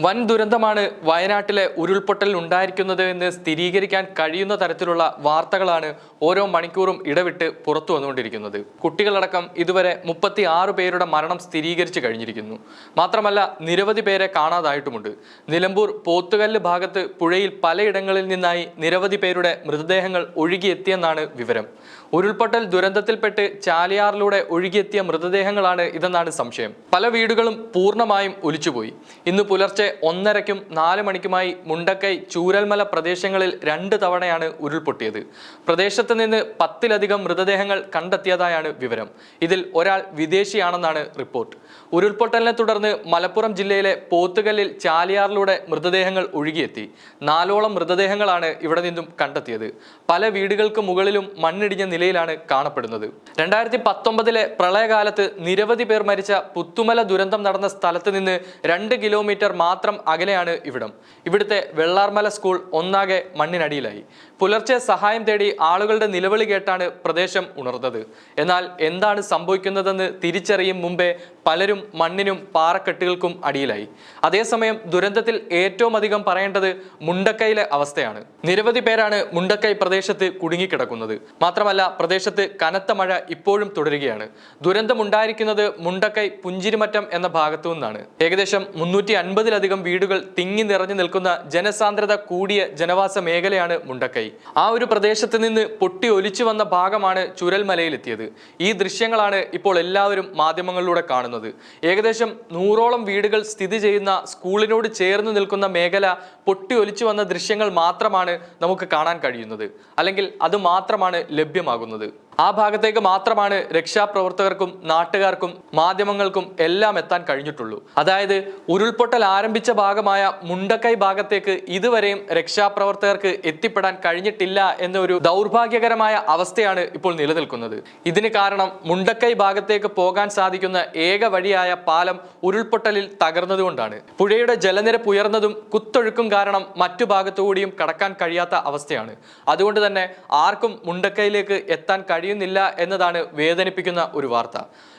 വൻ ദുരന്തമാണ് വയനാട്ടിലെ ഉരുൾപൊട്ടൽ ഉണ്ടായിരിക്കുന്നത് എന്ന് സ്ഥിരീകരിക്കാൻ കഴിയുന്ന തരത്തിലുള്ള വാർത്തകളാണ് ഓരോ മണിക്കൂറും ഇടവിട്ട് പുറത്തു വന്നുകൊണ്ടിരിക്കുന്നത്. കുട്ടികളടക്കം ഇതുവരെ മുപ്പത്തി ആറ് പേരുടെ മരണം സ്ഥിരീകരിച്ചു കഴിഞ്ഞിരിക്കുന്നു. മാത്രമല്ല നിരവധി പേരെ കാണാതായിട്ടുമുണ്ട്. നിലമ്പൂർ പോത്തുകല്ല് ഭാഗത്ത് പുഴയിൽ പലയിടങ്ങളിൽ നിന്നായി നിരവധി പേരുടെ മൃതദേഹങ്ങൾ ഒഴുകിയെത്തിയെന്നാണ് വിവരം. ഉരുൾപൊട്ടൽ ദുരന്തത്തിൽപ്പെട്ട് ചാലിയാറിലൂടെ ഒഴുകിയെത്തിയ മൃതദേഹങ്ങളാണ് ഇതെന്നാണ് സംശയം. പല വീടുകളും പൂർണമായും ഒലിച്ചുപോയി. ഇന്ന് പുലർച്ചെ ഒന്നരയ്ക്കും നാല് മണിക്കുമായി മുണ്ടക്കൈ ചൂരൽമല പ്രദേശങ്ങളിൽ രണ്ട് തവണയാണ് ഉരുൾപൊട്ടിയത്. പ്രദേശത്ത് നിന്ന് പത്തിലധികം മൃതദേഹങ്ങൾ കണ്ടെത്തിയതായാണ് വിവരം. ഇതിൽ ഒരാൾ വിദേശിയാണെന്നാണ് റിപ്പോർട്ട്. ഉരുൾപൊട്ടലിനെ തുടർന്ന് മലപ്പുറം ജില്ലയിലെ പോത്തുകല്ലിൽ ചാലിയാറിലൂടെ മൃതദേഹങ്ങൾ ഒഴുകിയെത്തി. നാലോളം മൃതദേഹങ്ങളാണ് ഇവിടെ നിന്നും കണ്ടെത്തിയത്. പല വീടുകൾക്ക് മുകളിലും മണ്ണിടിഞ്ഞ നിലയിലാണ് കാണപ്പെടുന്നത്. രണ്ടായിരത്തി പത്തൊമ്പതിലെ പ്രളയകാലത്ത് നിരവധി പേർ മരിച്ച പുത്തുമല ദുരന്തം നടന്ന സ്ഥലത്ത് നിന്ന് രണ്ട് കിലോമീറ്റർ മാത്രം അകലെയാണ് ഇവിടം. ഇവിടുത്തെ വെള്ളാർമല സ്കൂൾ ഒന്നാകെ മണ്ണിനടിയിലായി. പുലർച്ചെ സഹായം തേടി ആളുകളുടെ നിലവിളി കേട്ടാണ് പ്രദേശം ഉണർന്നത്. എന്നാൽ എന്താണ് സംഭവിക്കുന്നതെന്ന് തിരിച്ചറിയും മുമ്പേ പലരും മണ്ണിനും പാറക്കെട്ടുകൾക്കും അടിയിലായി. അതേസമയം ദുരന്തത്തിൽ ഏറ്റവും അധികം പറയേണ്ടത് മുണ്ടക്കൈയിലെ അവസ്ഥയാണ്. നിരവധി പേരാണ് മുണ്ടക്കൈ പ്രദേശത്ത് കുടുങ്ങിക്കിടക്കുന്നത്. മാത്രമല്ല പ്രദേശത്ത് കനത്ത മഴ ഇപ്പോഴും തുടരുകയാണ്. ദുരന്തമുണ്ടായിരിക്കുന്നത് മുണ്ടക്കൈ പുഞ്ചിരിമറ്റം എന്ന ഭാഗത്തു നിന്നാണ് ഏകദേശം മുന്നൂറ്റി അൻപതിലധികം വീടുകൾ തിങ്ങി നിറഞ്ഞു നിൽക്കുന്ന ജനസാന്ദ്രത കൂടിയ ജനവാസ മേഖലയാണ് മുണ്ടക്കൈ. ആ ഒരു പ്രദേശത്ത് നിന്ന് പൊട്ടി ഒലിച്ചു വന്ന ഭാഗമാണ് ചുരൽമലയിലെത്തിയത്. ഈ ദൃശ്യങ്ങളാണ് ഇപ്പോൾ എല്ലാവരും മാധ്യമങ്ങളിലൂടെ കാണുന്നത്. ഏകദേശം നൂറോളം വീടുകൾ സ്ഥിതി ചെയ്യുന്ന സ്കൂളിനോട് ചേർന്ന് നിൽക്കുന്ന മേഖല പൊട്ടി ഒലിച്ചു വന്ന ദൃശ്യങ്ങൾ മാത്രമാണ് നമുക്ക് കാണാൻ കഴിയുന്നത്. അല്ലെങ്കിൽ അത് മാത്രമാണ് ലഭ്യമാകുന്നത്. ആ ഭാഗത്തേക്ക് മാത്രമാണ് രക്ഷാപ്രവർത്തകർക്കും നാട്ടുകാർക്കും മാധ്യമങ്ങൾക്കും എല്ലാം എത്താൻ കഴിഞ്ഞിട്ടുള്ളൂ. അതായത് ഉരുൾപൊട്ടൽ ആരംഭിച്ച ഭാഗമായ മുണ്ടക്കൈ ഭാഗത്തേക്ക് ഇതുവരെയും രക്ഷാപ്രവർത്തകർക്ക് എത്തിപ്പെടാൻ കഴിഞ്ഞിട്ടില്ല എന്നൊരു ദൗർഭാഗ്യകരമായ അവസ്ഥയാണ് ഇപ്പോൾ നിലനിൽക്കുന്നത്. ഇതിന് കാരണം മുണ്ടക്കൈ ഭാഗത്തേക്ക് പോകാൻ സാധിക്കുന്ന ഏക വഴിയായ പാലം ഉരുൾപൊട്ടലിൽ തകർന്നതുകൊണ്ടാണ്. പുഴയുടെ ജലനിരപ്പ് ഉയർന്നതും കുത്തൊഴുക്കും കാരണം മറ്റു ഭാഗത്തുകൂടിയും കടക്കാൻ കഴിയാത്ത അവസ്ഥയാണ്. അതുകൊണ്ട് തന്നെ ആർക്കും മുണ്ടക്കൈയിലേക്ക് എത്താൻ കഴിയുന്നില്ല എന്നതാണ് വേദനിപ്പിക്കുന്ന ഒരു വാർത്ത.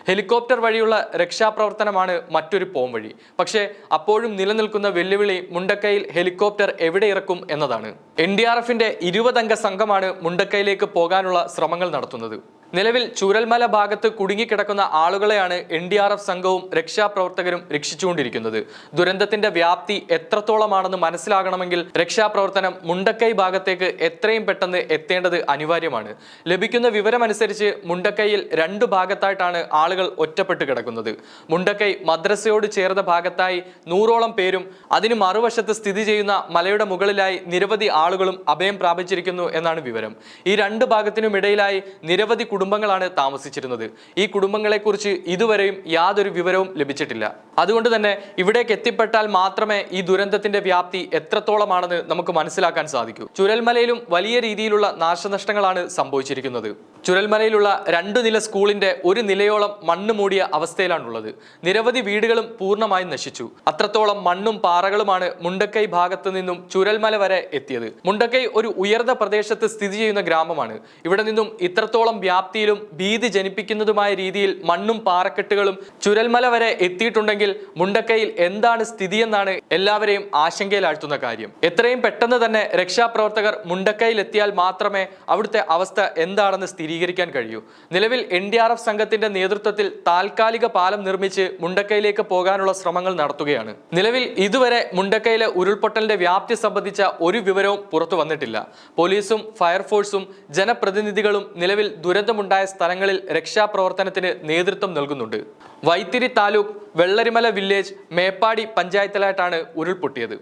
ഹെലികോപ്റ്റർ വഴിയുള്ള രക്ഷാപ്രവർത്തനമാണ് മറ്റൊരു പോംവഴി പക്ഷേ അപ്പോഴും നിലനിൽക്കുന്ന വെല്ലുവിളി മുണ്ടക്കയിൽ ഹെലികോപ്റ്റർ എവിടെ ഇറക്കും എന്നതാണ്. എൻ ഡി ആർ എഫിന്റെ ഇരുപതംഗ സംഘമാണ് മുണ്ടക്കയിലേക്ക് പോകാനുള്ള ശ്രമങ്ങൾ നടത്തുന്നത്. നിലവിൽ ചൂരൽമല ഭാഗത്ത് കുടുങ്ങിക്കിടക്കുന്ന ആളുകളെയാണ് എൻ ഡി ആർ എഫ് സംഘവും രക്ഷാപ്രവർത്തകരും രക്ഷിച്ചുകൊണ്ടിരിക്കുന്നത്. ദുരന്തത്തിന്റെ വ്യാപ്തി എത്രത്തോളമാണെന്ന് മനസ്സിലാകണമെങ്കിൽ രക്ഷാപ്രവർത്തനം മുണ്ടക്കൈ ഭാഗത്തേക്ക് എത്രയും പെട്ടെന്ന് എത്തേണ്ടത് അനിവാര്യമാണ്. ലഭിക്കുന്ന വിവരമനുസരിച്ച് മുണ്ടക്കൈയിൽ രണ്ട് ഭാഗത്തായിട്ടാണ് ആളുകൾ ഒറ്റപ്പെട്ട് കിടക്കുന്നത്. മുണ്ടക്കൈ മദ്രസയോട് ചേർന്ന ഭാഗത്തായി നൂറോളം പേരും അതിന് മറുവശത്ത് സ്ഥിതി ചെയ്യുന്ന മലയുടെ മുകളിലായി നിരവധി ആളുകളും അഭയം പ്രാപിച്ചിരിക്കുന്നു എന്നാണ് വിവരം. ഈ രണ്ട് ഭാഗത്തിനുമിടയിലായി നിരവധി നിരവധി കുടുംബങ്ങളാണ് താമസിച്ചിരുന്നത്. ഈ കുടുംബങ്ങളെക്കുറിച്ച് ഇതുവരെയും യാതൊരു വിവരവും ലഭിച്ചിട്ടില്ല. അതുകൊണ്ട് തന്നെ ഇവിടേക്ക് എത്തിപ്പെട്ടാൽ മാത്രമേ ഈ ദുരന്തത്തിന്റെ വ്യാപ്തി എത്രത്തോളമാണെന്ന് നമുക്ക് മനസ്സിലാക്കാൻ സാധിക്കൂ. ചുരൽമലയിലും വലിയ രീതിയിലുള്ള നാശനഷ്ടങ്ങളാണ് സംഭവിച്ചിരിക്കുന്നത്. ചുരൽമലയിലുള്ള രണ്ടു നില സ്കൂളിന്റെ ഒരു നിലയോളം മണ്ണ് മൂടിയ അവസ്ഥയിലാണുള്ളത്. നിരവധി വീടുകളും പൂർണമായും നശിച്ചു. അത്രത്തോളം മണ്ണും പാറകളുമാണ് മുണ്ടക്കൈ ഭാഗത്തു നിന്നും ചുരൽമല വരെ എത്തിയത്. മുണ്ടക്കൈ ഒരു ഉയർന്ന പ്രദേശത്ത് സ്ഥിതി ചെയ്യുന്ന ഗ്രാമമാണ്. ഇവിടെ നിന്നും ഇത്രത്തോളം വ്യാപ്തിയിലും ഭീതി ജനിപ്പിക്കുന്നതുമായ രീതിയിൽ മണ്ണും പാറക്കെട്ടുകളും ചുരൽമല വരെ എത്തിയിട്ടുണ്ടെങ്കിൽ മുണ്ടക്കയിൽ എന്താണ് സ്ഥിതിയെന്നാണ് എല്ലാവരെയും ആശങ്കയിലാഴ്ത്തുന്ന കാര്യം. എത്രയും പെട്ടെന്ന് തന്നെ രക്ഷാപ്രവർത്തകർ മുണ്ടക്കയിൽ എത്തിയാൽ മാത്രമേ അവിടുത്തെ അവസ്ഥ എന്താണെന്ന് സ്ഥിരീകരിക്കാൻ കഴിയൂ. നിലവിൽ എൻ ഡി ആർ എഫ് സംഘത്തിന്റെ നേതൃത്വത്തിൽ താൽക്കാലിക പാലം നിർമ്മിച്ച് മുണ്ടക്കയിലേക്ക് പോകാനുള്ള ശ്രമങ്ങൾ നടത്തുകയാണ്. നിലവിൽ ഇതുവരെ മുണ്ടക്കയിലെ ഉരുൾപൊട്ടലിന്റെ വ്യാപ്തി സംബന്ധിച്ച ഒരു വിവരവും പുറത്തു വന്നിട്ടില്ല. പോലീസും ഫയർഫോഴ്സും ജനപ്രതിനിധികളും നിലവിൽ ദുരന്തമുണ്ടായ സ്ഥലങ്ങളിൽ രക്ഷാപ്രവർത്തനത്തിന് നേതൃത്വം നൽകുന്നുണ്ട്. വൈത്തിരി താലൂക്ക് വെള്ളരിമല വില്ലേജ് മേപ്പാടി പഞ്ചായത്തിലായിട്ടാണ് ഉരുൾപൊട്ടിയത്.